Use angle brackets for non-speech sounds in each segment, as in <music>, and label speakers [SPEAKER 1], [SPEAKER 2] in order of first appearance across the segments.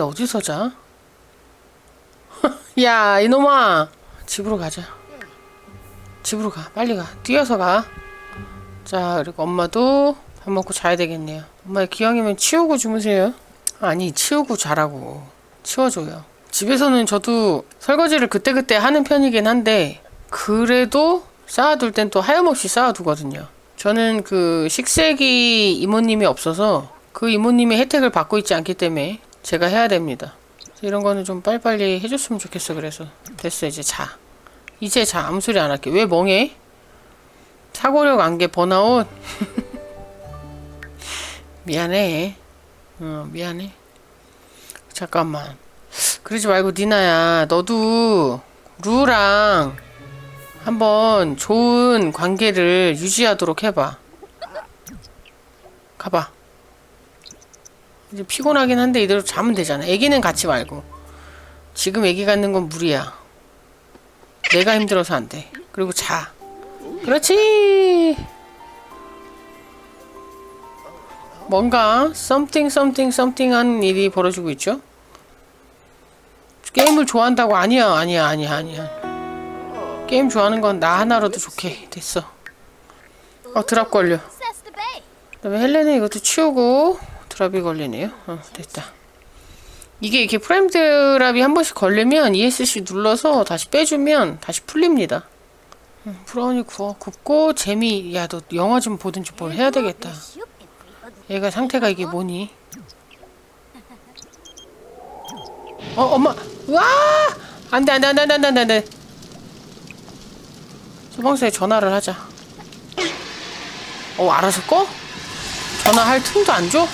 [SPEAKER 1] 근데 어디서 자? 야 이놈아! 집으로 가자. 집으로 가. 빨리 가. 뛰어서 가자 그리고 엄마도 밥 먹고 자야 되겠네요. 엄마 기왕이면 치우고 주무세요. 아니 치우고 자라고. 치워줘요. 집에서는 저도 설거지를 그때그때 하는 편이긴 한데 그래도 쌓아둘 땐 또 하염없이 쌓아두거든요. 저는 그 식세기 이모님이 없어서 그 이모님의 혜택을 받고 있지 않기 때문에 제가 해야 됩니다. 이런 거는 좀 빨리빨리 해줬으면 좋겠어. 그래서 됐어 이제 자. 이제 자. 아무 소리 안 할게. 왜 멍해? 사고력 안개 번아웃. <laughs> 미안해. 어 미안해. 잠깐만. 그러지 말고 니나야. 너도 루랑 한번 좋은 관계를 유지하도록 해봐. 가봐 이제 피곤하긴 한데 이대로 자면 되잖아. 애기는 같이 말고. 지금 애기 갖는 건 무리야. 내가 힘들어서 안 돼. 그리고 자. 그렇지. 뭔가 something something something 하는 일이 벌어지고 있죠? 게임을 좋아한다고 아니야 아니야 아니야 아니야. 게임 좋아하는 건 나 하나로도 좋게 됐어. 어 드랍 걸려. 그다음에 헬렌은 이것도 치우고 드랍이 걸리네요. 어, 됐다. 이게 이렇게 프레임 드랍이 한 번씩 걸리면 ESC 눌러서 다시 빼주면 다시 풀립니다. 음, 브라운이 구워 굽고 재미 야 너 영화 좀 보든지 뭘 해야 되겠다. 얘가 상태가 이게 뭐니? 어 엄마 와 안돼 안돼 안돼 안돼 안돼 안돼 소방서에 전화를 하자. 어 알아서 꺼? 전화할 틈도 안 줘?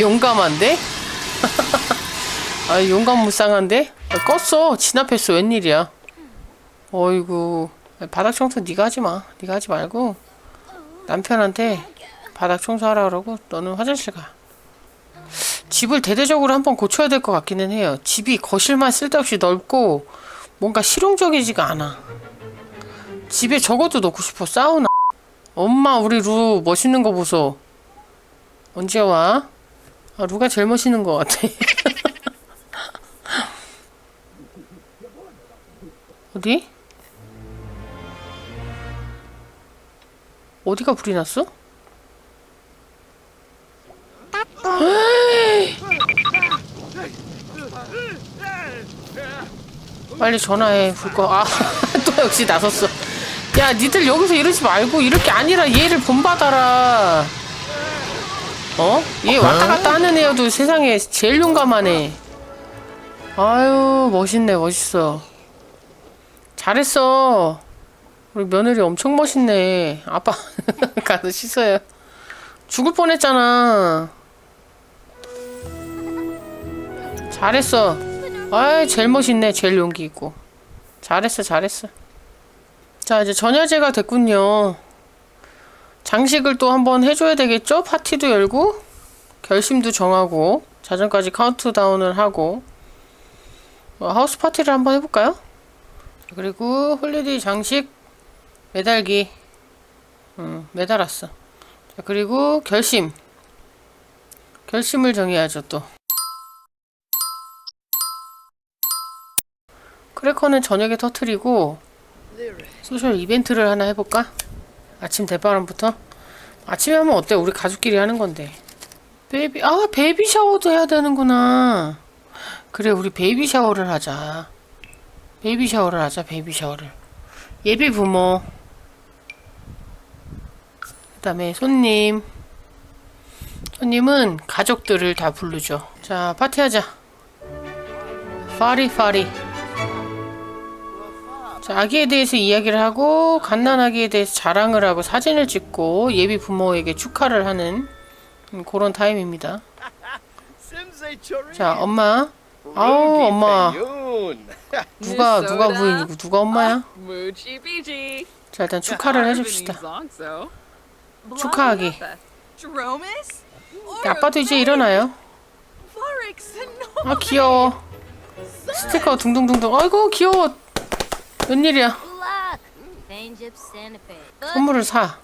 [SPEAKER 1] 용감한데? 아 용감무쌍한데? 아, 껐어. 진압했어. 웬일이야? 어이구. 바닥 청소 네가 하지 마. 네가 하지 말고. 남편한테 바닥 청소하라 그러고 너는 화장실 가. 집을 대대적으로 한번 고쳐야 될 것 같기는 해요. 집이 거실만 쓸데없이 넓고 뭔가 실용적이지가 않아. 집에 저것도 넣고 싶어. 사우나. 엄마 우리 루 멋있는 거 보소 언제 와? 아 루가 제일 멋있는 것 같아 <laughs> 어디? 어디가 불이 났어? <gasps> 빨리 전화해 불꺼 아또 <laughs> 역시 나섰어 야 니들 여기서 이러지 말고 이렇게 아니라 얘를 본받아라 어? 얘 왔다 갔다 하는 애여도 세상에 제일 용감하네. 아유 멋있네 멋있어. 잘했어. 우리 며느리 엄청 멋있네. 아빠 <laughs> 가서 씻어요. 죽을 뻔했잖아. 잘했어. 아이 제일 멋있네 제일 용기 있고. 잘했어 잘했어. 자 이제 전야제가 됐군요 장식을 또 한번 해줘야 되겠죠? 파티도 열고 결심도 정하고 자정까지 카운트다운을 하고. 어, 하우스 파티를 한번 해볼까요? 그리고 홀리데이 장식 매달기. 음, 매달았어. 자, 그리고 결심. 결심을 정해야죠 또. 크래커는 저녁에 터트리고 소셜 이벤트를 하나 해볼까? 아침 대바람부터? 아침에 하면 어때? 우리 가족끼리 하는 건데. 베이비 아 베이비 샤워도 해야 되는구나. 그래 우리 베이비 샤워를 하자. 베이비 샤워를 하자 베이비 샤워를. 예비 부모. 그 다음에 손님. 손님은 가족들을 다 부르죠. 자 파티하자. 파리 파리 자, 아기에 대해서 이야기를 하고 갓난아기에 대해서 자랑을 하고 사진을 찍고 예비 부모에게 축하를 하는 음, 그런 타임입니다. 자, 엄마. 아우, 엄마. 누가 누가 부인이고 누가 엄마야? 자, 일단 축하를 해줍시다. <laughs> 축하하기. 아빠도 이제 일어나요. 아, 귀여워. 스티커 둥둥둥둥. 아이고, 귀여워. 웬일이야? 선물을 사.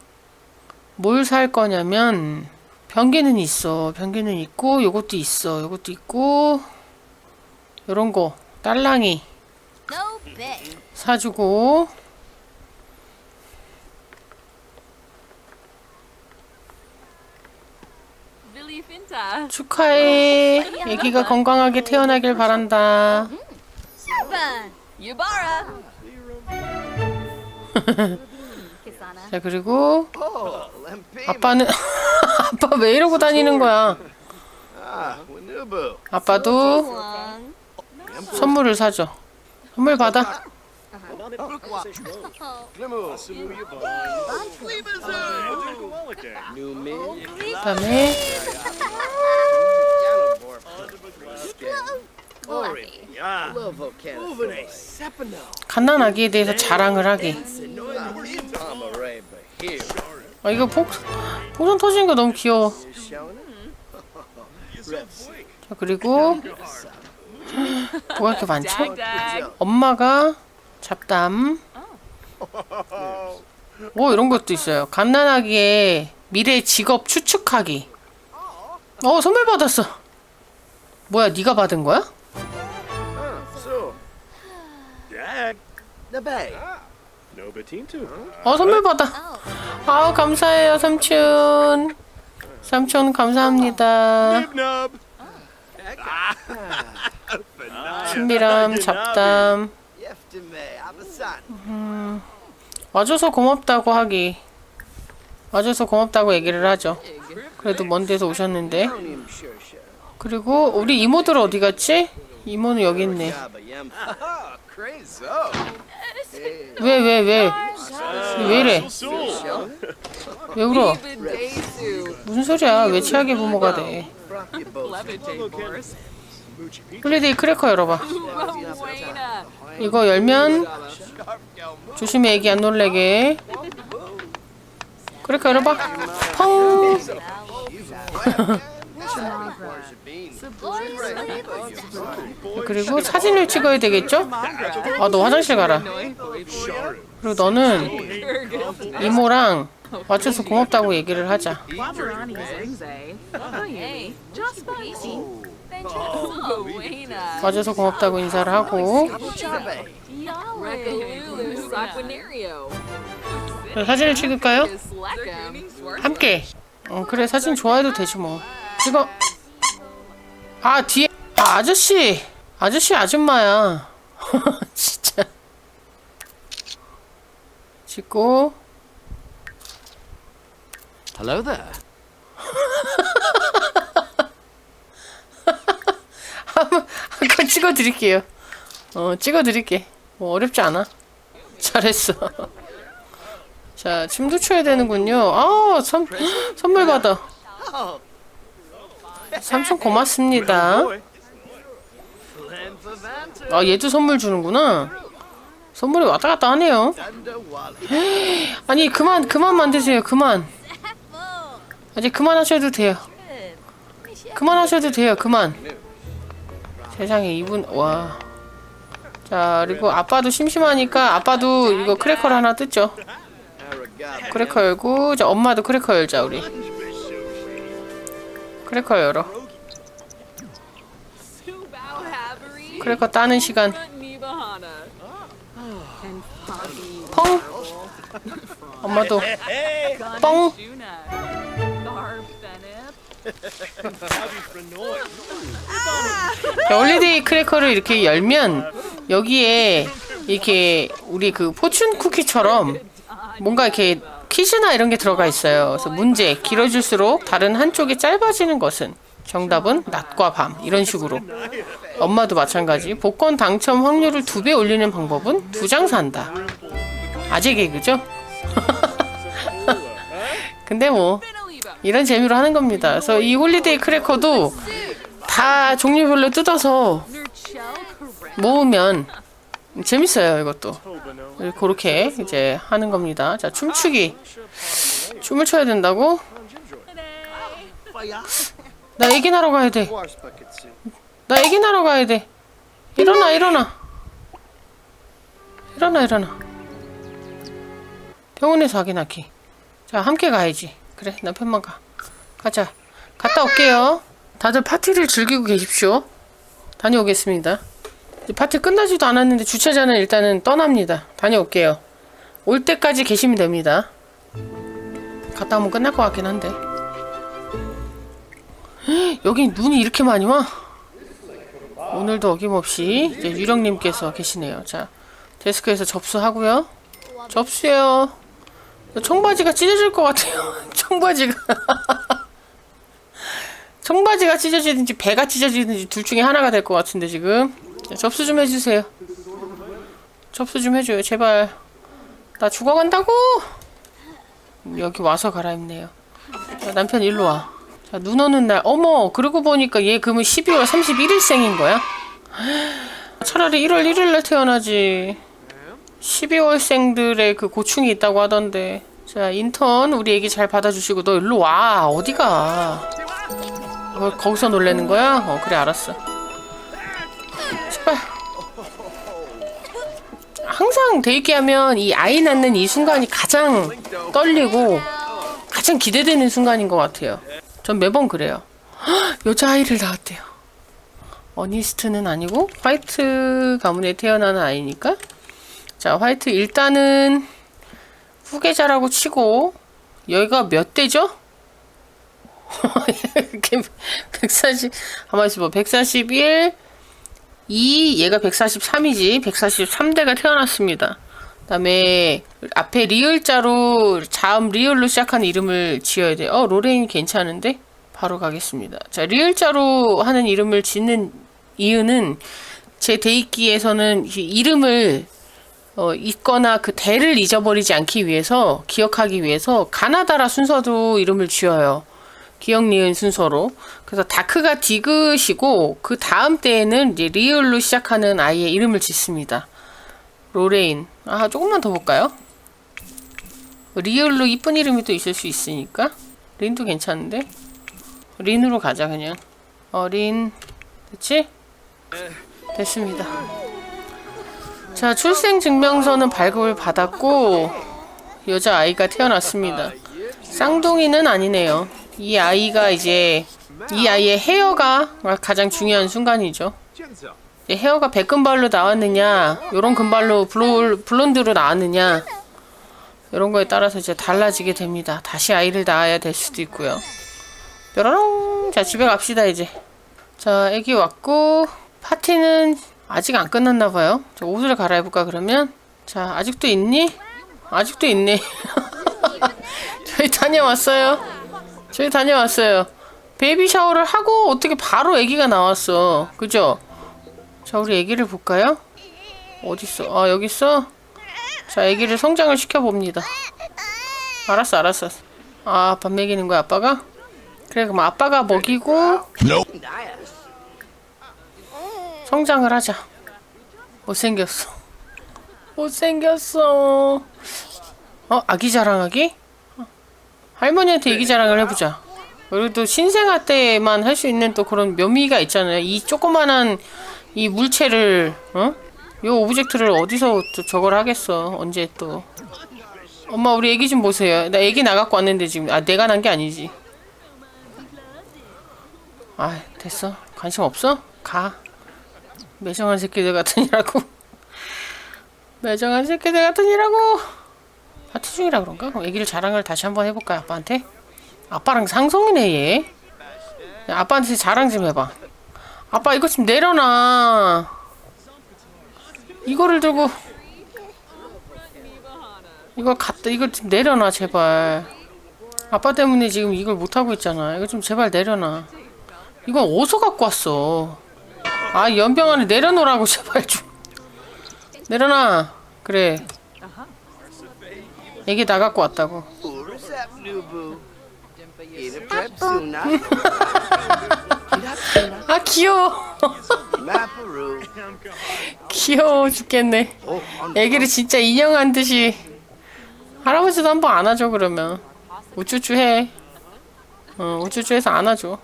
[SPEAKER 1] 뭘 살 거냐면 변기는 있어. 변기는 있고 요것도 있어. 요것도 있고 요런 거 딸랑이. 사주고. 축하해. <laughs> 애기가 건강하게 태어나길 바란다.
[SPEAKER 2] Seven.
[SPEAKER 3] Yubara.
[SPEAKER 2] Kisana.
[SPEAKER 1] 자 그리고
[SPEAKER 4] Oh.
[SPEAKER 1] 아빠는 아빠 왜 이러고 다니는 거야?
[SPEAKER 4] Ah.
[SPEAKER 1] 아빠도. 선물을 사줘. 선물 받아. 그다음에. 갓난 아기에 대해서 자랑을 하기. 아 이거 폭 풍선 터지는 거 너무 귀여워. 자 그리고 뭐가 이렇게 많죠? 엄마가 잡담. 오 이런 것도 있어요. 갓난아기의 미래 직업 추측하기. 어 선물 받았어. 뭐야 네가 받은 거야?
[SPEAKER 5] No betin too.
[SPEAKER 1] 어 선물 받아. 아우 감사해요 삼촌. 삼촌 감사합니다.
[SPEAKER 5] Nub.
[SPEAKER 1] 친밀함 잡담.
[SPEAKER 4] Yeftime. Abasan.
[SPEAKER 1] 와줘서 고맙다고 하기. 와줘서 고맙다고 얘기를 하죠. 그래도 먼 데서 오셨는데.
[SPEAKER 4] Onium sure sure.
[SPEAKER 1] 그리고 우리 이모들 어디 갔지? 이모는 여기 있네. <laughs> 왜 왜 왜? 왜 이래? 왜 울어? 무슨 소리야? 왜 최악의 부모가 돼?
[SPEAKER 3] Levitate Force.
[SPEAKER 1] 홀리데이 크래커 열어봐. 이거 열면 조심해 애기 안 놀래게. 크래커 열어봐. 펑. <laughs> 그리고 사진을 찍어야 되겠죠? 아 너 화장실 가라. 그리고 너는 이모랑 와줘서 고맙다고 얘기를 하자.
[SPEAKER 3] Just spicy. Buena.
[SPEAKER 1] 와줘서 고맙다고 인사를 하고. 사진을 찍을까요? 함께. 어 그래 사진 좋아해도 되지 뭐. 이거 아 뒤에 아 아저씨 아저씨 아줌마야. <laughs> 진짜. 찍고
[SPEAKER 4] Hello there.
[SPEAKER 1] 아까 찍어드릴게요. 어 찍어드릴게. 뭐 어렵지 않아. 잘했어. <laughs> 자 춤도 춰야 되는군요. 아 선, 선물 받아. 삼촌 고맙습니다. 아 얘도 선물 주는구나. 선물이 왔다 갔다 하네요. 아니 그만 그만 만드세요. 그만. 이제 그만하셔도 돼요. 그만하셔도 돼요. 그만. 세상에 이분 와. 자 그리고 아빠도 심심하니까 아빠도 이거 크래커를 하나 뜯죠. 크래커 열고 자 엄마도 크래커 열자 우리. 크래커 열어. 크래커 따는 시간. 펑. 엄마도 뻥. 홀리데이 크래커를 이렇게 열면 여기에 이렇게 우리 그 포춘 쿠키처럼 뭔가 이렇게 퀴즈나 이런 게 들어가 있어요. 그래서 문제 길어질수록 다른 한쪽이 짧아지는 것은 정답은 낮과 밤 이런 식으로. 엄마도 마찬가지. 복권 당첨 확률을 두 배 올리는 방법은 두 장 산다. 아재 개그죠? <laughs> 근데 뭐. 이런 재미로 하는 겁니다. 그래서 이 홀리데이 크래커도 다 종류별로 뜯어서. 모으면 재밌어요 이것도. 그렇게 이제 하는 겁니다. 자 춤추기. 춤을 춰야 된다고? 나 애기 나러 가야 돼나 나러 가야 돼. 일어나 일어나. 일어나 일어나. 병원에서 하기 낳기. 자 함께 가야지. 그래 남편만 가. 가자. 갔다 올게요. 다들 파티를 즐기고 계십시오. 다녀오겠습니다. 파티 끝나지도 않았는데 주최자는 일단은 떠납니다. 다녀올게요. 올 때까지 계시면 됩니다. 갔다 오면 끝날 것 같긴 한데. <gasps> 여기 눈이 이렇게 많이 와? 오늘도 어김없이 이제 유령님께서 계시네요. 자, 데스크에서 접수하고요. 접수해요. 청바지가 찢어질 것 같아요. <laughs> 청바지가. <laughs> 청바지가 찢어지든지 배가 찢어지든지 둘 중에 하나가 될 것 같은데 지금. 자, 접수 좀 해주세요. 접수 좀 해줘요. 제발. 나 죽어간다고. 여기 와서 갈아입네요. 자, 남편 일로 와. 자, 눈 오는 날. 어머, 그러고 보니까 얘 그러면 12월 31일 생인 거야? 차라리 1월 1일 날 태어나지. 12월 생들의 그 고충이 있다고 하던데. 자, 인턴 우리 얘기 잘 받아주시고 너 일로 와. 어디가? 어, 거기서 놀래는 거야? 어, 그래 알았어. 항상 데이트하면 이 아이 낳는 이 순간이 가장 떨리고 가장 기대되는 순간인 것 같아요. 전 매번 그래요. 헉, 여자아이를 낳았대요. 어니스트는 아니고 화이트 가문에 태어난 아이니까 자 화이트 일단은 후계자라고 치고 여기가 몇 대죠? <laughs> 이렇게 140 가만 있어봐 141 2 얘가 143이지 143대가 태어났습니다 그 다음에 앞에 리을자로 자음 리을로 시작하는 이름을 지어야 돼. 어 로레인 괜찮은데? 바로 가겠습니다. 자 리을자로 하는 이름을 짓는 이유는 제 데이기에서는 이 이름을 어, 있거나 그 대를 잊어버리지 않기 위해서 기억하기 위해서 가나다라 순서도 이름을 지어요. 기억 니은 순서로. 그래서 다크가 디귿이고 그 다음 때에는 이제 리을로 시작하는 아이의 이름을 짓습니다. 로레인. 아, 조금만 더 볼까요? 리얼로 이쁜 이름이 또 있을 수 있으니까. 린도 괜찮은데? 린으로 가자, 그냥. 어, 린. 됐지? 됐습니다. 자, 출생증명서는 발급을 받았고, 여자아이가 태어났습니다. 쌍둥이는 아니네요. 이 아이가 이제, 이 아이의 헤어가 가장 중요한 순간이죠. 헤어가 백금발로 나왔느냐, 요런 금발로 블루, 블론드로 나왔느냐, 이런 거에 따라서 이제 달라지게 됩니다. 다시 아이를 낳아야 될 수도 있고요. 뾰로롱! 자, 집에 갑시다, 이제. 자, 애기 왔고, 파티는 아직 안 끝났나 봐요. 자, 옷을 갈아입을까, 그러면? 자, 아직도 있니? 아직도 있네. <laughs> 저희 다녀왔어요. 저희 다녀왔어요. 베이비 샤워를 하고 어떻게 바로 아기가 나왔어. 그죠? 자, 우리 아기를 볼까요? 어딨어? 아, 여기 있어? 자, 아기를 성장을 시켜봅니다. 알았어, 알았어. 아, 밥 먹이는 거야, 아빠가? 그래, 그럼 아빠가 먹이고 성장을 하자. 못생겼어. 못생겼어. 어, 아기 자랑하기? 할머니한테 아기 자랑을 해보자. 그리고 또 신생아 때만 할 수 있는 또 그런 묘미가 있잖아요. 이 조그만한 이 물체를, 어? 요 오브젝트를 어디서 또 저걸 하겠어. 언제 또. 엄마, 우리 애기 좀 보세요. 나 애기 나갖고 왔는데 지금. 아, 내가 난 게 아니지. 아, 됐어. 관심 없어? 가. 매정한 새끼들 같으니라고. <laughs> 매정한 새끼들 같으니라고. 파티 중이라 그런가? 그럼 애기를 자랑을 다시 한번 해볼까, 아빠한테? 아빠랑 상성이네, 얘. 야, 아빠한테 자랑 좀 해봐. 아빠, 이거 좀 내려놔. 이거를 들고. 이걸 갖다, 이걸 좀 내려놔, 제발. 아빠 때문에 지금 이걸 못하고 있잖아. 이거 좀 제발 내려놔. 이건 어디서 갖고 왔어? 아, 연병 안에 내려놓으라고, <laughs> 제발 좀. 내려놔. 그래. 애기 나 갖고 왔다고.
[SPEAKER 4] Huh?
[SPEAKER 1] 아, 귀여워. 귀여워 죽겠네. 애기를 진짜 인형한 듯이. 할아버지도 한번 안아줘, 그러면. 우쭈쭈 해. 어, 우쭈쭈 해서 안아줘.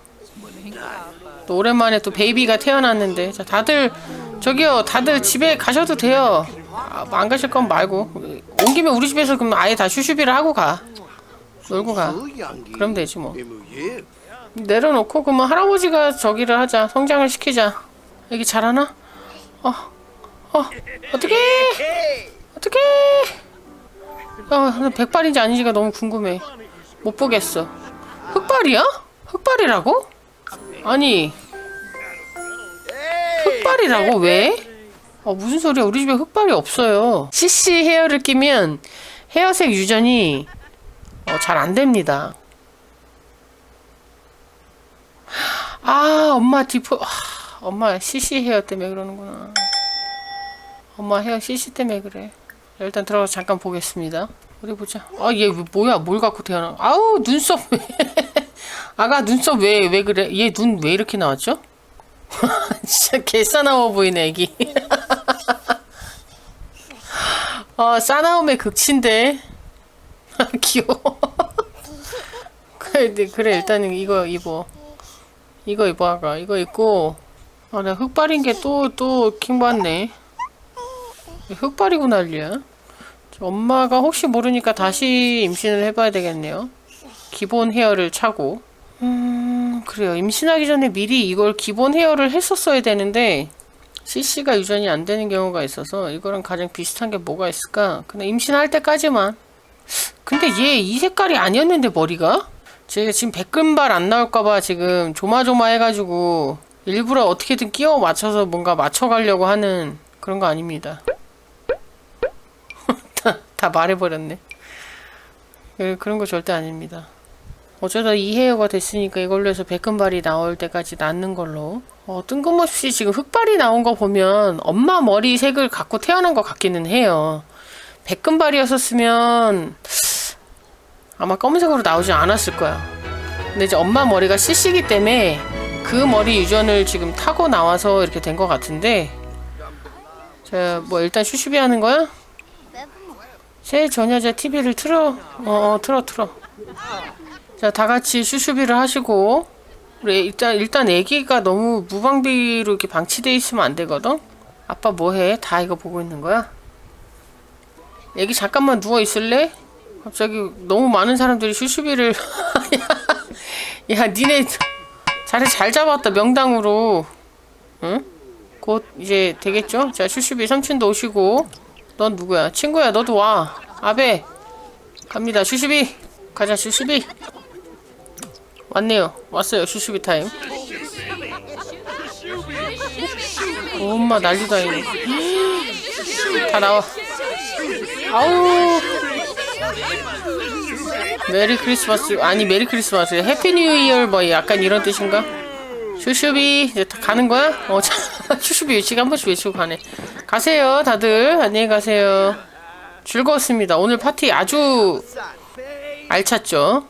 [SPEAKER 1] 또 오랜만에 또 베이비가 태어났는데. 자, 다들, 저기요, 다들 집에 가셔도 돼요. 아, 뭐안 가실 건 말고. 온 김에 우리 집에서 그럼 아예 다 슈슈비를 하고 가. 놀고 가. 그럼 되지 뭐. 내려놓고 그러면 할아버지가 저기를 하자. 성장을 시키자. 애기 잘하나? 어, 어, 어떡해! 어떡해! 아, 나 백발인지 아닌지가 너무 궁금해. 못 보겠어. 흑발이야? 흑발이라고? 아니, 흑발이라고? 왜? 어, 무슨 소리야? 우리 집에 흑발이 없어요. CC 헤어를 끼면 헤어색 유전이 어, 잘 안 됩니다. 아, 엄마 디포, 아, 엄마 CC 헤어 때문에 그러는구나. 엄마 헤어 CC 때문에 그래. 일단 들어가서 잠깐 보겠습니다. 어디 보자. 아, 얘 왜- 뭐야? 뭘 갖고 태어나? 아우, 눈썹 왜? <laughs> 아가 눈썹 왜, 왜 그래? 얘 눈 왜 이렇게 나왔죠? <laughs> 진짜 개 싸나워 보이네, 애기. 아, 싸나움의 극치인데. <laughs> 귀여워. 그래, 네, 그래, 일단은 이거 입어. 이거 입어, 아가. 이거 입고. 아, 나 흑발인 게 또, 또, 킹받네. 흑발이고 난리야. 저 엄마가 혹시 모르니까 다시 임신을 해봐야 되겠네요. 기본 헤어를 차고. 음, 그래요. 임신하기 전에 미리 이걸 기본 헤어를 했었어야 되는데, CC가 유전이 안 되는 경우가 있어서, 이거랑 가장 비슷한 게 뭐가 있을까? 그냥 임신할 때까지만. 근데 얘 이 색깔이 아니었는데, 머리가? 제가 지금 백금발 안 나올까봐 지금 조마조마해가지고, 일부러 어떻게든 끼워 맞춰서 뭔가 맞춰가려고 하는 그런 거 아닙니다. <laughs> 다, 다 말해버렸네. 예, 그런 거 절대 아닙니다. 어쩌다 이 헤어가 됐으니까 이걸로 해서 백금발이 나올 때까지 낳는 걸로. 어, 뜬금없이 지금 흑발이 나온 거 보면 엄마 머리 색을 갖고 태어난 것 같기는 해요. 백금발이었었으면 아마 검은색으로 나오지 않았을 거야. 근데 이제 엄마 머리가 CC기 때문에 그 머리 유전을 지금 타고 나와서 이렇게 된 것 같은데. 자, 뭐 일단 슈슈비 하는 거야? 새 전야제 TV를 틀어. 어, 어 틀어 틀어. 자, 다 같이 슈슈비를 하시고 우리 일단 일단 아기가 너무 무방비로 이렇게 방치돼 있으면 안 되거든. 아빠 뭐 해? 다 이거 보고 있는 거야? 애기 잠깐만 누워 있을래? 갑자기 너무 많은 사람들이 슈슈비를 야, <laughs> 야, 니네 자리 잘 잡았다 명당으로. 응? 곧 이제 되겠죠? 자, 슈슈비 삼촌도 오시고 넌 누구야? 친구야, 너도 와. 아베 갑니다. 슈슈비 가자, 슈슈비. 왔네요. 왔어요. 슈슈비 타임. 엄마 난리도 아니네. 다 나와. 아우. 메리 크리스마스 아니 메리 크리스마스 해피 뉴 이어 뭐 약간 이런 뜻인가? 슈슈비 이제 다 가는 거야? 어, 자, <laughs> 슈슈비 외치고 한 번씩 외치고 가네. 가세요, 다들 안녕히 가세요. 즐거웠습니다. 오늘 파티 아주 알찼죠?